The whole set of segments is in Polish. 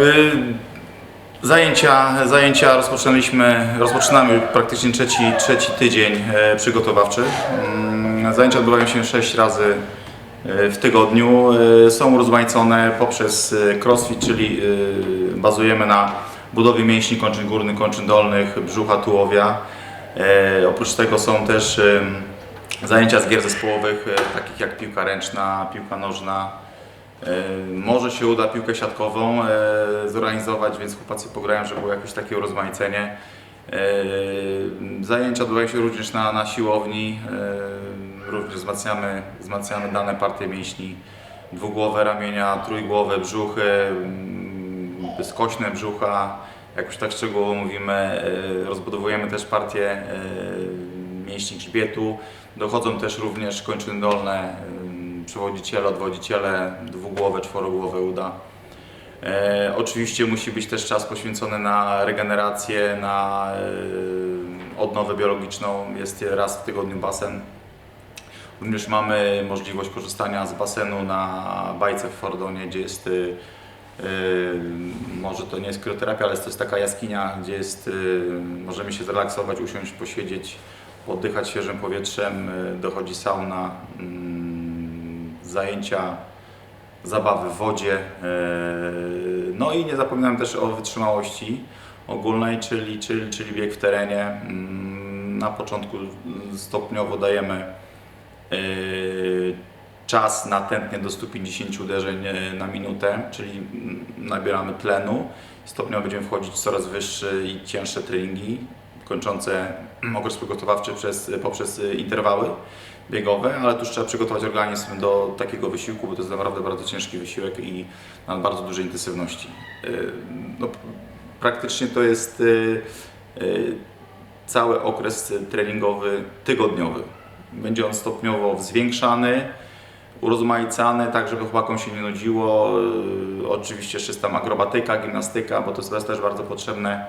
Y, Zajęcia, zajęcia rozpoczęliśmy, rozpoczynamy praktycznie trzeci, trzeci tydzień e, przygotowawczy. Mm, Zajęcia odbywają się 6 razy e, w tygodniu. E, Są urozmaicone poprzez crossfit, czyli bazujemy na budowie mięśni kończyn górnych, kończyn dolnych, brzucha, tułowia. Oprócz tego są też zajęcia z gier zespołowych, takich jak piłka ręczna, piłka nożna, Może się uda piłkę siatkową e, zorganizować, więc chłopacy pograją, żeby było jakieś takie urozmaicenie. E, Zajęcia odbywają się również na, na siłowni. E, Również wzmacniamy, wzmacniamy dane partie mięśni. Dwugłowe ramienia, trójgłowe brzuchy, mm, skośne brzucha. Jak już tak szczegółowo mówimy, e, rozbudowujemy też partie e, mięśni grzbietu. Dochodzą też również kończyny dolne, przewodziciele, odwodziciele, dwugłowe, czworogłowe uda. E, oczywiście musi być też czas poświęcony na regenerację, na e, odnowę biologiczną. Jest raz w tygodniu basen. Również mamy możliwość korzystania z basenu na bajce w Fordonie, gdzie jest y, może to nie jest krioterapia, ale to jest taka jaskinia, gdzie jest, y, możemy się zrelaksować, usiąść, posiedzieć, oddychać świeżym powietrzem, y, dochodzi sauna, mm, zajęcia, zabawy w wodzie. y, No i nie zapominam też o wytrzymałości ogólnej, czyli, czyli, czyli bieg w terenie. Mm, Na początku stopniowo dajemy y, czas na tętnie do 150 uderzeń y, na minutę, czyli nabieramy tlenu. Stopniowo będziemy wchodzić w coraz wyższe i cięższe treningi, kończące okres przygotowawczy przez, poprzez interwały biegowe, ale tu trzeba przygotować organizm do takiego wysiłku, bo to jest naprawdę bardzo ciężki wysiłek i na bardzo dużej intensywności. Y, No, praktycznie to jest y, y, cały okres treningowy tygodniowy. Będzie on stopniowo zwiększany, urozmaicany, tak żeby chłopakom się nie nudziło. Yy, Oczywiście tam akrobatyka, gimnastyka, bo to jest też bardzo potrzebne.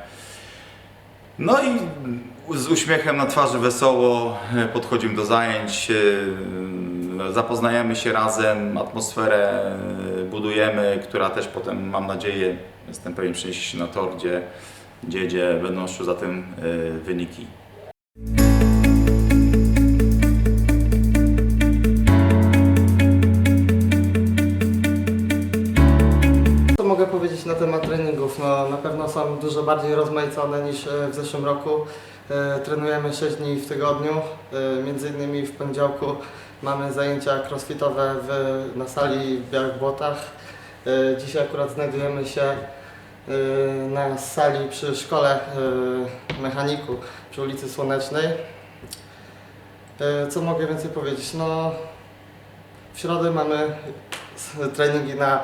No i z uśmiechem na twarzy wesoło e, podchodzimy do zajęć, e, zapoznajemy się razem, atmosferę e, budujemy, która też potem mam nadzieję, jestem pewien, przeniesie się na tor, gdzie, gdzie, gdzie będą szły za tym wyniki. Na temat treningów? No, na pewno są dużo bardziej rozmaicone niż e, w zeszłym roku. E, Trenujemy 6 dni w tygodniu, e, między innymi w poniedziałku mamy zajęcia crossfitowe w, na sali w Białych Błotach. Dzisiaj akurat znajdujemy się na sali przy szkole mechaniku przy ulicy Słonecznej. Co mogę więcej powiedzieć? No, w środę mamy treningi na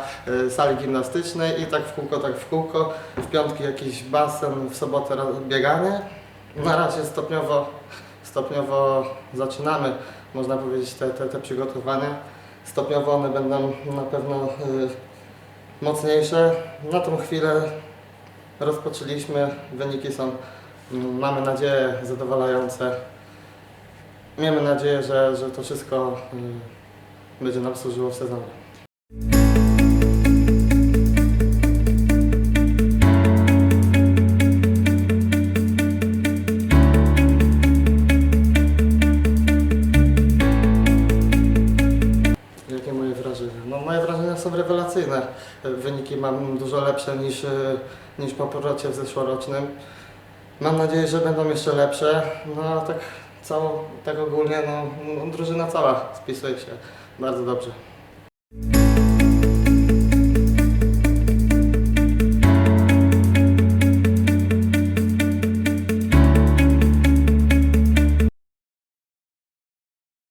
e, sali gimnastycznej i tak w kółko, tak w kółko. W piątki jakiś basen, w sobotę bieganie. Na razie stopniowo, stopniowo zaczynamy, można powiedzieć, te, te, te przygotowania. Stopniowo one będą na pewno e, mocniejsze. Na tą chwilę rozpoczęliśmy, wyniki są, mamy nadzieję, zadowalające. Miejmy nadzieję, że, że to wszystko y, będzie nam służyło w sezonie. Wyniki mam dużo lepsze niż, y, niż po powrocie w zeszłorocznym. Mam nadzieję, że będą jeszcze lepsze. No a tak, cało, tak ogólnie, no, no drużyna cała spisuje się bardzo dobrze.